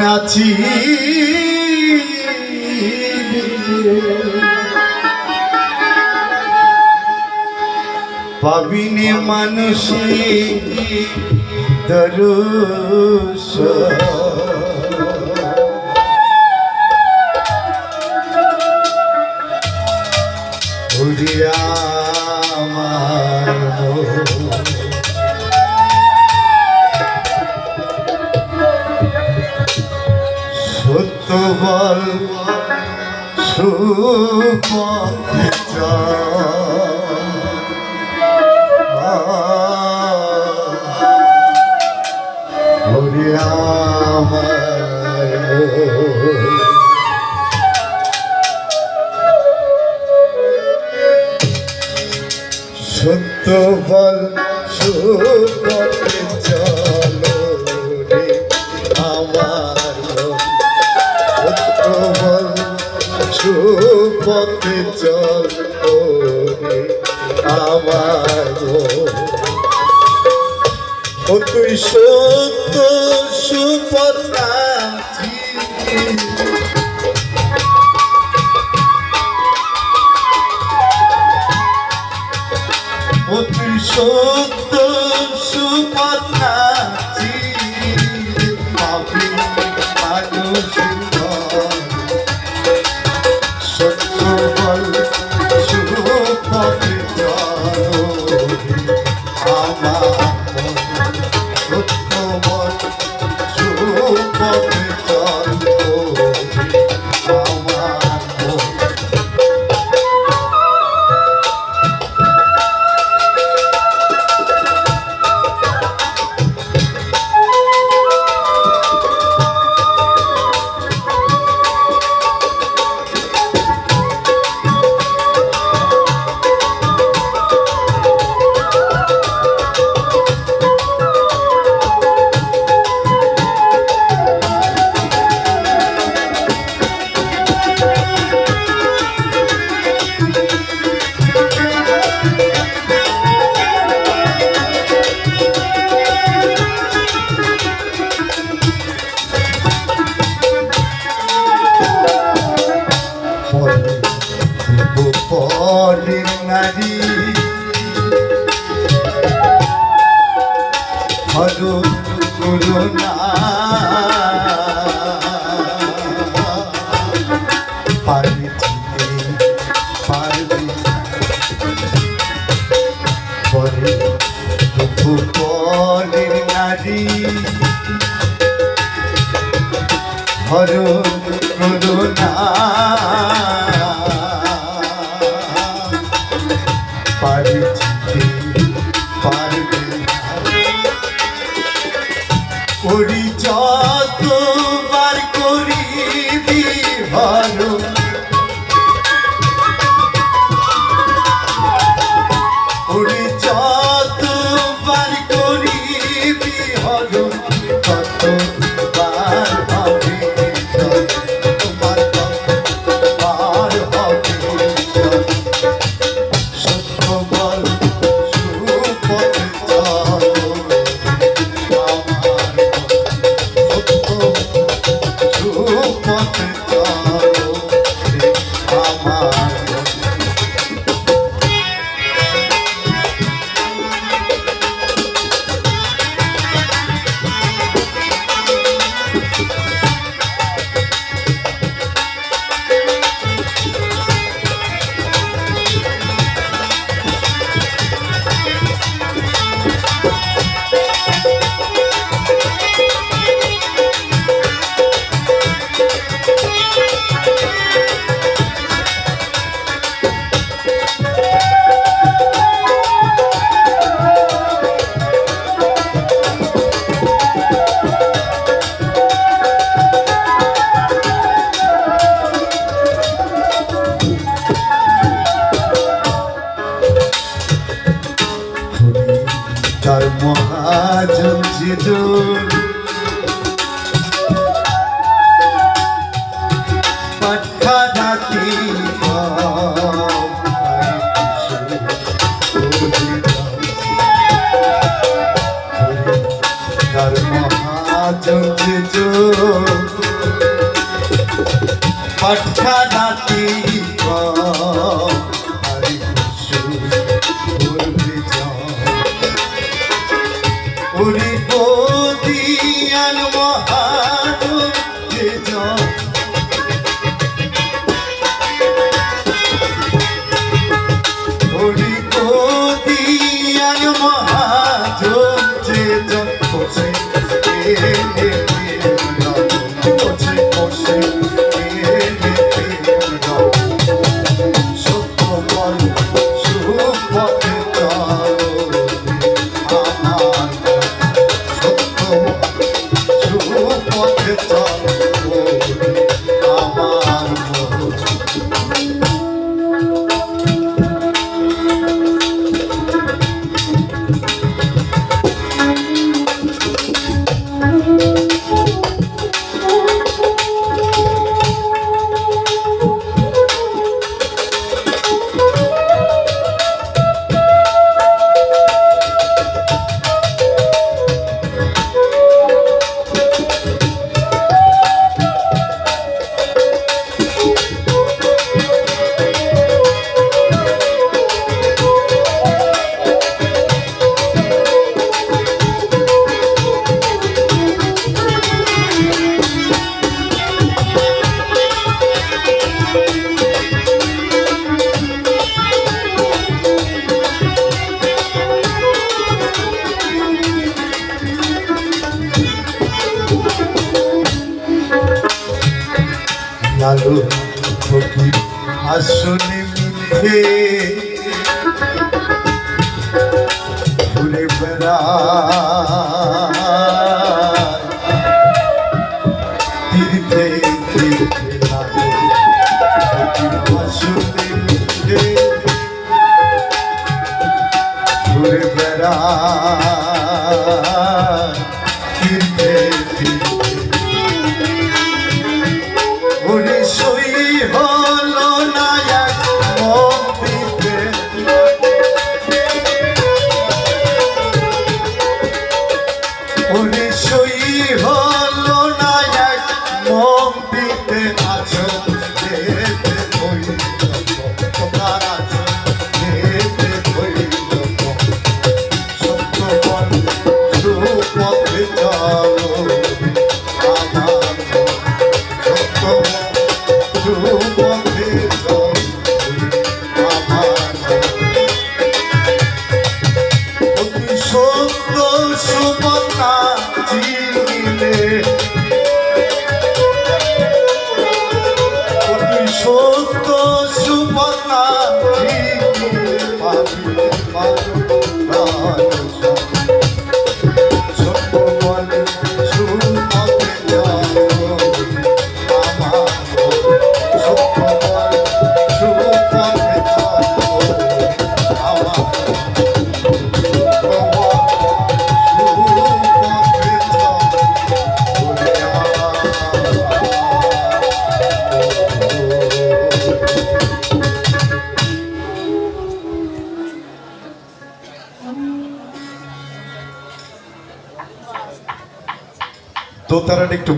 নাচি। পাবিনে মানুষে দরুষ উড়িয়া চল সুপথে সত্য বল সুপথে চল পথে চল ও। তুই সত্য সুপথা ও তুই সত্য Ah. পরিচয় কাজল জিজুর পাঠা ডাকি পাঠা ডাকি Thank you. ঘুরে বেড়া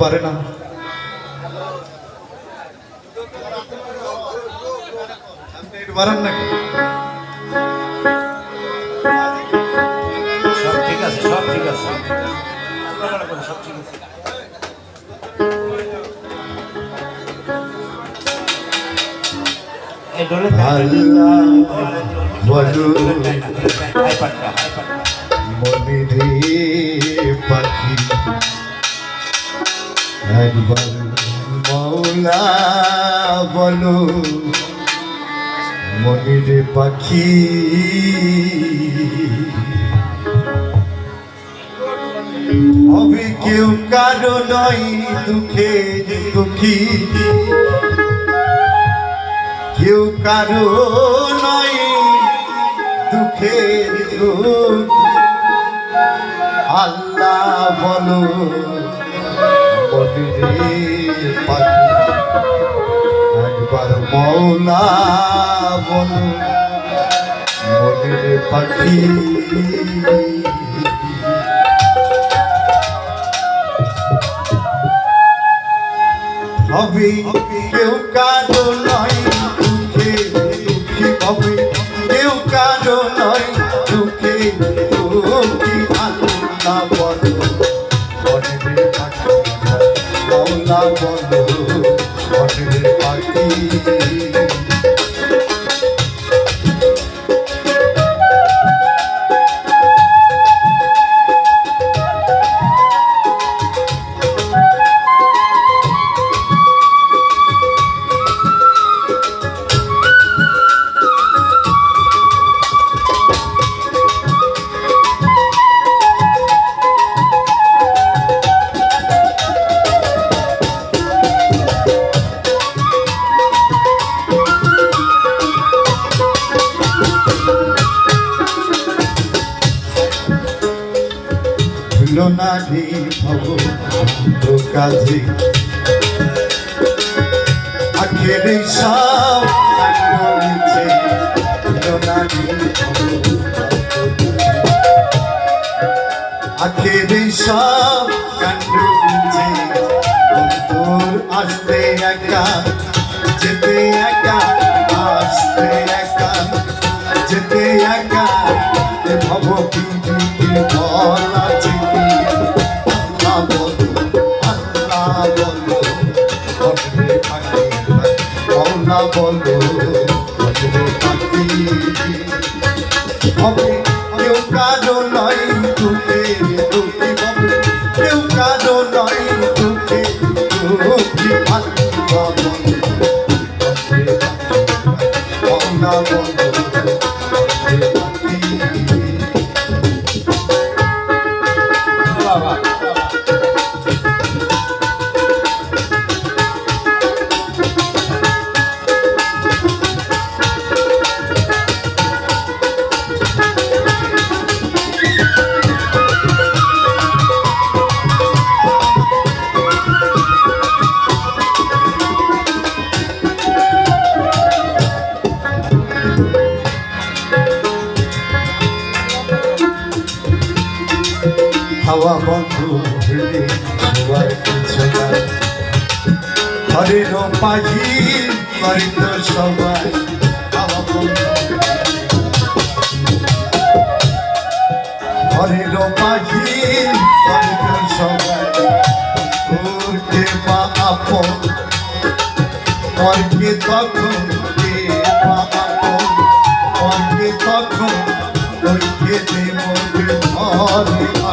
বাড়ে না। নাকি? সব ঠিক আছে সব ঠিক আছে। সব ঠিক আছে। মনে পাখি একবার মৌলা বলো মনে রে পাখি। হবে কেউ কারও নয় দুঃখে দুঃখী। কেউ কারও নয় দুঃখের দুঃখ। আল্লাহ বলো বলিরে পাখি একবার মৌলা বলো বলিরে পাখি। হবে কেউ কারও নয়, দুঃখে দুঃখী হবে কেউ কারও নয়। মৌলা কাজে আখের সব সব হবে কেউ কাজো নয় দুঃখে দুঃখী হবে কেউ কাজো নয় দুঃখে দুঃখী আল্লাহ বলো হরিণ পাখি বাড়িত সবাই হরিণ পাখি বাড়িত সবাই তোর কে মা আপন পরকে তখন কে মা আপন পরকে তখন ওইকে দেবকে ধরে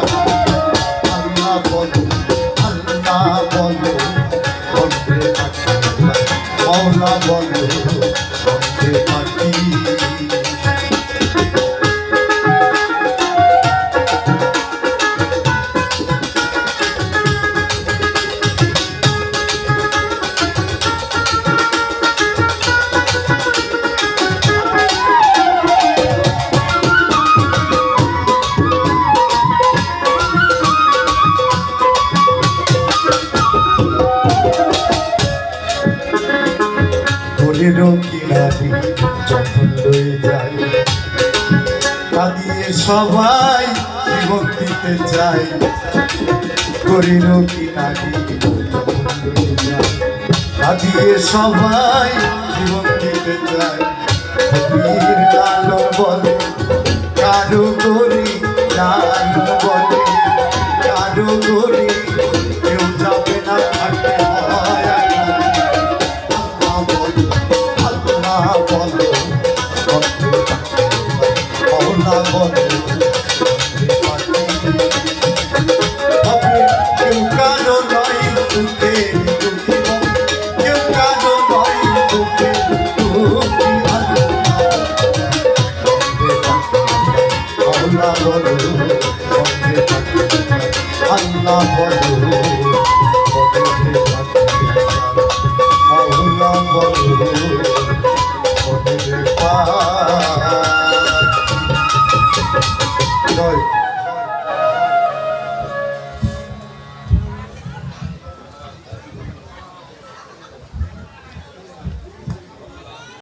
মৌলা বলো সবাই ভক্তিতে চাই করিল কিনারি যখন আজকে সবাই ভক্তিতে চাই বীর কাল বলে, কারও করি কারও বলে, কারও গরি বলো, আল্লাহ বলো